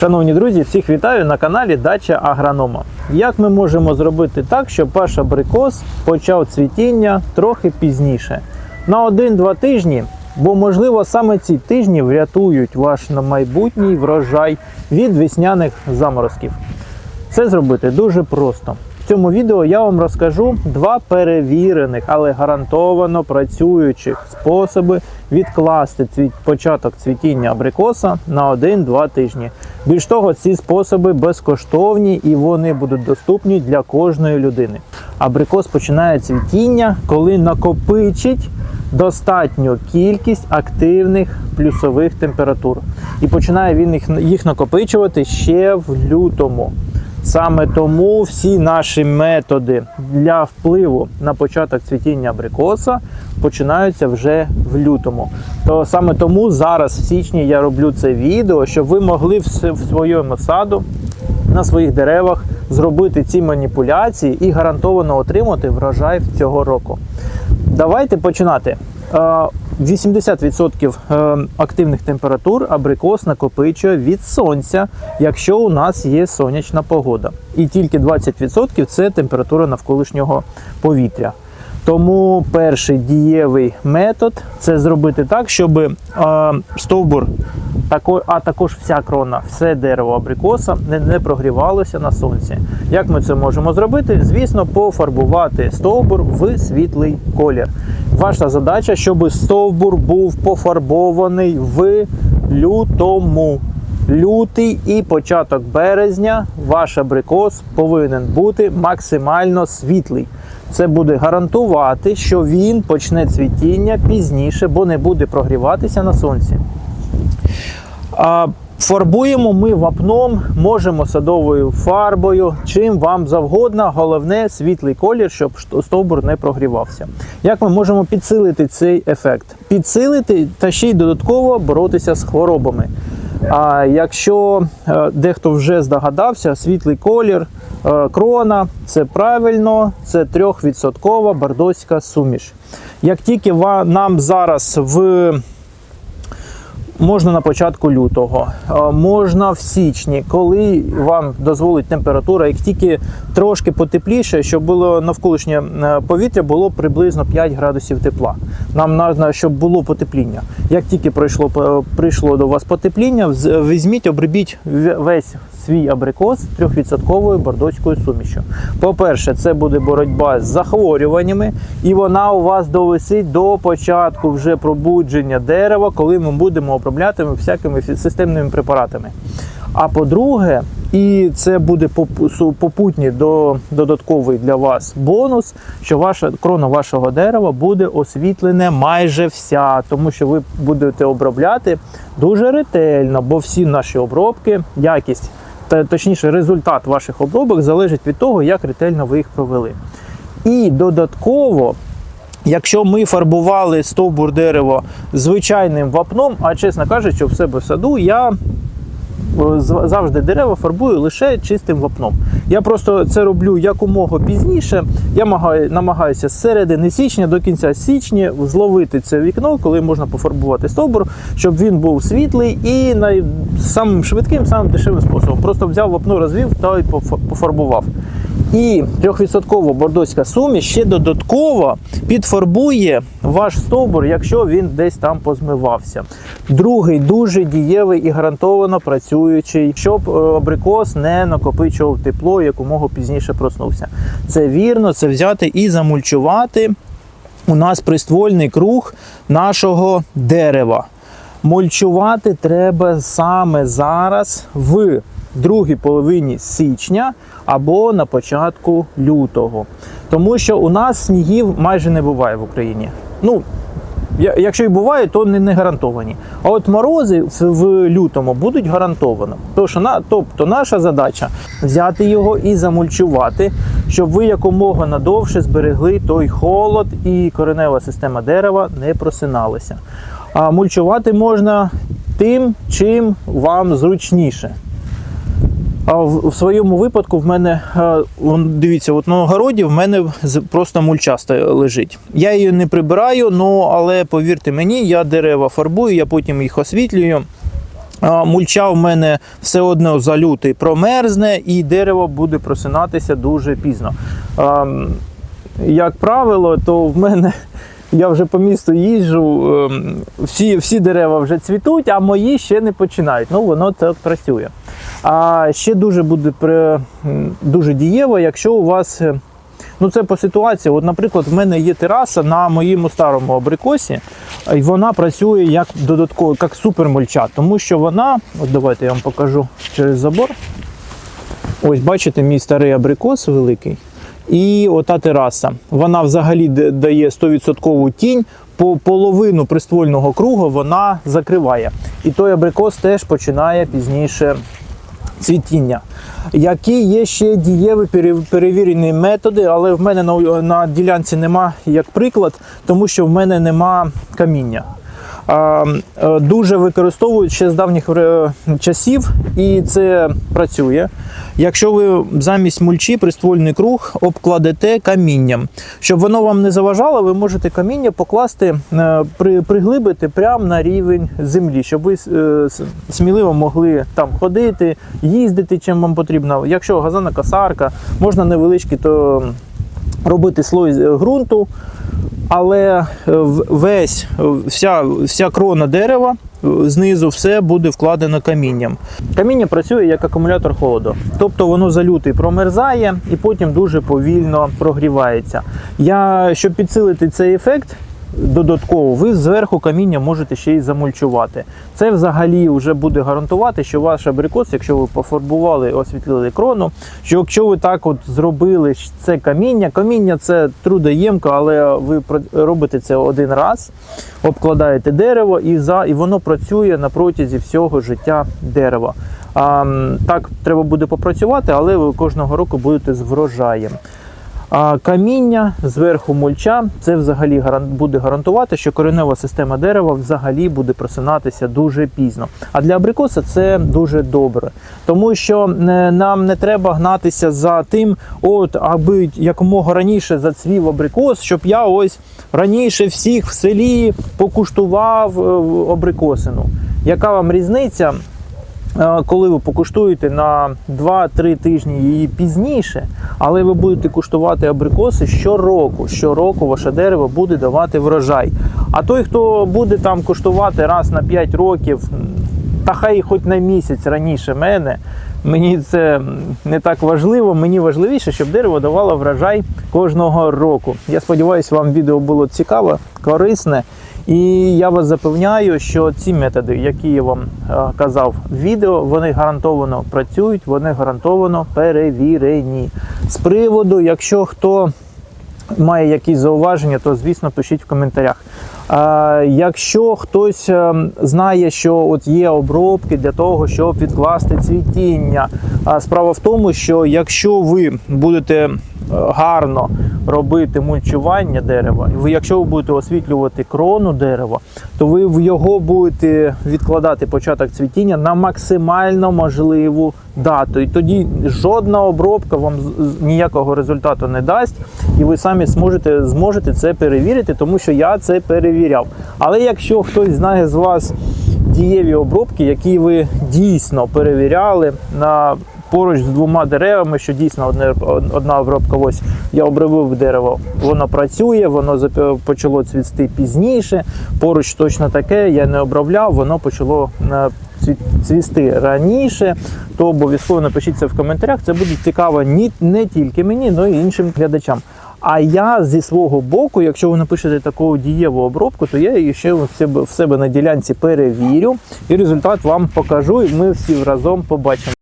Шановні друзі, всіх вітаю на каналі Дача Агронома. Як ми можемо зробити так, щоб ваш абрикос почав цвітіння трохи пізніше? На 1-2 тижні, бо можливо саме ці тижні врятують ваш майбутній врожай від весняних заморозків. Це зробити дуже просто. Цьому відео я вам розкажу два перевірених, але гарантовано працюючих способи відкласти цвіт, початок цвітіння абрикоса на 1-2 тижні. Більш того, ці способи безкоштовні і вони будуть доступні для кожної людини. Абрикос починає цвітіння, коли накопичить достатню кількість активних плюсових температур. І починає він їх, їх накопичувати ще в лютому. Саме тому всі наші методи для впливу на початок цвітіння абрикоса починаються вже в лютому. То саме тому зараз в січні я роблю це відео, щоб ви могли в своєму саду на своїх деревах зробити ці маніпуляції і гарантовано отримати врожай цього року. Давайте починати. Е, 80% е, активних температур абрикос накопичує від сонця, якщо у нас є сонячна погода. І тільки 20% це температура навколишнього повітря. Тому перший дієвий метод це зробити так, щоб е, стовбур, а також вся крона, все дерево абрикоса не прогрівалося на сонці. Як ми це можемо зробити? Звісно, пофарбувати стовбур в світлий колір. Ваша задача, щоб стовбур був пофарбований в лютому. Лютий і початок березня ваш абрикос повинен бути максимально світлий. Це буде гарантувати, що він почне цвітіння пізніше, бо не буде прогріватися на сонці. Фарбуємо ми вапном, можемо садовою фарбою, чим вам завгодно. Головне світлий колір, щоб стовбур не прогрівався. Як ми можемо підсилити цей ефект? Підсилити та ще й додатково боротися з хворобами. А якщо е, дехто вже здогадався, світлий колір е, крона це правильно, це 3% бордоська суміш. Як тільки нам зараз в Можна на початку лютого, е, можна в січні, коли вам дозволить температура, як тільки трошки потепліше, щоб було навколишнє е, повітря було приблизно 5 градусів тепла. Нам треба, щоб було потепління. Як тільки пройшло е, прийшло до вас потепління, візьміть, обробіть весь свій абрикос 3% бордоською сумішю. По-перше, це буде боротьба з захворюваннями, і вона у вас довисить до початку вже пробудження дерева, коли ми будемо обробляти всякими системними препаратами. А по-друге, і це буде попутній до додатковий для вас бонус, що ваша крона вашого дерева буде освітлене майже вся, тому що ви будете обробляти дуже ретельно, бо всі наші обробки, якість та точніше результат ваших обробок залежить від того, як ретельно ви їх провели. І додатково Якщо ми фарбували стовбур дерева звичайним вапном, а чесно кажучи, в себе в саду я е, завжди дерева фарбую лише чистим вапном. Я просто це роблю якомога пізніше. Я намагаюся з середини січня до кінця січня зловити це вікно, коли можна пофарбувати стовбур, щоб він був світлий і най... самим швидким, самим дешевим способом. Просто взяв вапно, розвів та й пофарбував. І 3% бордоська суміш ще додатково підфарбує ваш стовбур, якщо він десь там позмивався. Другий дуже дієвий і гарантовано працюючий, щоб е, абрикос не накопичував тепло, якомога пізніше проснувся. Це вірно, це взяти і замульчувати у нас приствольний круг нашого дерева. Мульчувати треба саме зараз в другій половині січня або на початку лютого. Тому що у нас снігів майже не буває в Україні. Ну, якщо і буває, то не, не гарантовані. А от морози в, лютому будуть гарантовано. Тож, на, тобто наша задача взяти його і замульчувати, щоб ви якомога надовше зберегли той холод і коренева система дерева не просиналася. А мульчувати можна тим, чим вам зручніше. А в, в своєму випадку в мене, е, дивіться, от на огороді в мене просто мульча ста- лежить. Я її не прибираю, ну, але повірте мені, я дерева фарбую, я потім їх освітлюю. мульча в мене все одно за лютий промерзне і дерево буде просинатися дуже пізно. Як правило, то в мене я вже по місту їжджу, ем, всі, всі дерева вже цвітуть, а мої ще не починають. Ну, воно так працює. А ще дуже буде при- дуже дієво, якщо у вас. е, Ну, це по ситуації. От, наприклад, в мене є тераса на моєму старому абрикосі, і вона працює як додатково, як супермульча, тому що вона, от давайте я вам покажу через забор. Ось бачите, мій старий абрикос великий. І ота тераса. Вона взагалі дає 100% тінь, по половину приствольного кругу вона закриває. І той абрикос теж починає пізніше цвітіння. Які є ще дієві перевірені методи, але в мене на, ділянці нема як приклад, тому що в мене нема каміння. Е, Дуже використовують ще з давніх е, часів, і це працює. Якщо ви замість мульчі приствольний круг обкладете камінням, щоб воно вам не заважало, ви можете каміння покласти, е, при, приглибити прямо на рівень землі, щоб ви сміливо могли там ходити, їздити, чим вам потрібно. Якщо газана косарка, можна невеличкий, то робити слой е, ґрунту, але е, весь, е, вся, вся крона дерева знизу все буде вкладено камінням. Каміння працює як акумулятор холоду, тобто воно за лютий промерзає і потім дуже повільно прогрівається. Я, щоб підсилити цей ефект, додатково ви зверху каміння можете ще й замульчувати. Це взагалі вже буде гарантувати, що ваш абрикос, якщо ви пофарбували, освітлили крону, що якщо ви так от зробили це каміння, каміння це трудоємко, але ви робите це один раз, обкладаєте дерево і за і воно працює на протязі всього життя дерева. А, так треба буде попрацювати, але ви кожного року будете з врожаєм. А каміння зверху мульча це взагалі буде гарантувати, що коренева система дерева взагалі буде просинатися дуже пізно. А для абрикоса це дуже добре, тому що е, нам не треба гнатися за тим, от аби якомога раніше зацвів абрикос, щоб я ось раніше всіх в селі покуштував е, абрикосину. Яка вам різниця? Е, коли ви покуштуєте на 2-3 тижні її пізніше, але ви будете куштувати абрикоси щороку. Щороку ваше дерево буде давати врожай. А той, хто буде там куштувати раз на 5 років, та хай хоч на місяць раніше мене, мені це не так важливо. Мені важливіше, щоб дерево давало врожай кожного року. Я сподіваюся, вам відео було цікаве, корисне. І я вас запевняю, що ці методи, які я вам е, казав в відео, вони гарантовано працюють, вони гарантовано перевірені. З приводу, якщо хто має якісь зауваження, то звісно пишіть в коментарях. Якщо хтось е, знає, що от є обробки для того, щоб відкласти цвітіння, справа в тому, що якщо ви будете гарно робити мульчування дерева, і якщо ви будете освітлювати крону дерева, то ви в його будете відкладати початок цвітіння на максимально можливу дату. І тоді жодна обробка вам ніякого результату не дасть, і ви самі зможете, зможете це перевірити, тому що я це перевіряв. Але якщо хтось знає з вас дієві обробки, які ви дійсно перевіряли на поруч з двома деревами, що дійсно одне, одна обробка, ось я обробив дерево, воно працює, воно почало цвісти пізніше. Поруч точно таке, я не обробляв, воно почало е, цвісти раніше, то обов'язково напишіть це в коментарях. Це буде цікаво не тільки мені, але й іншим глядачам. А я зі свого боку, якщо ви напишете таку дієву обробку, то я її ще в себе на ділянці перевірю і результат вам покажу, і ми всі разом побачимо.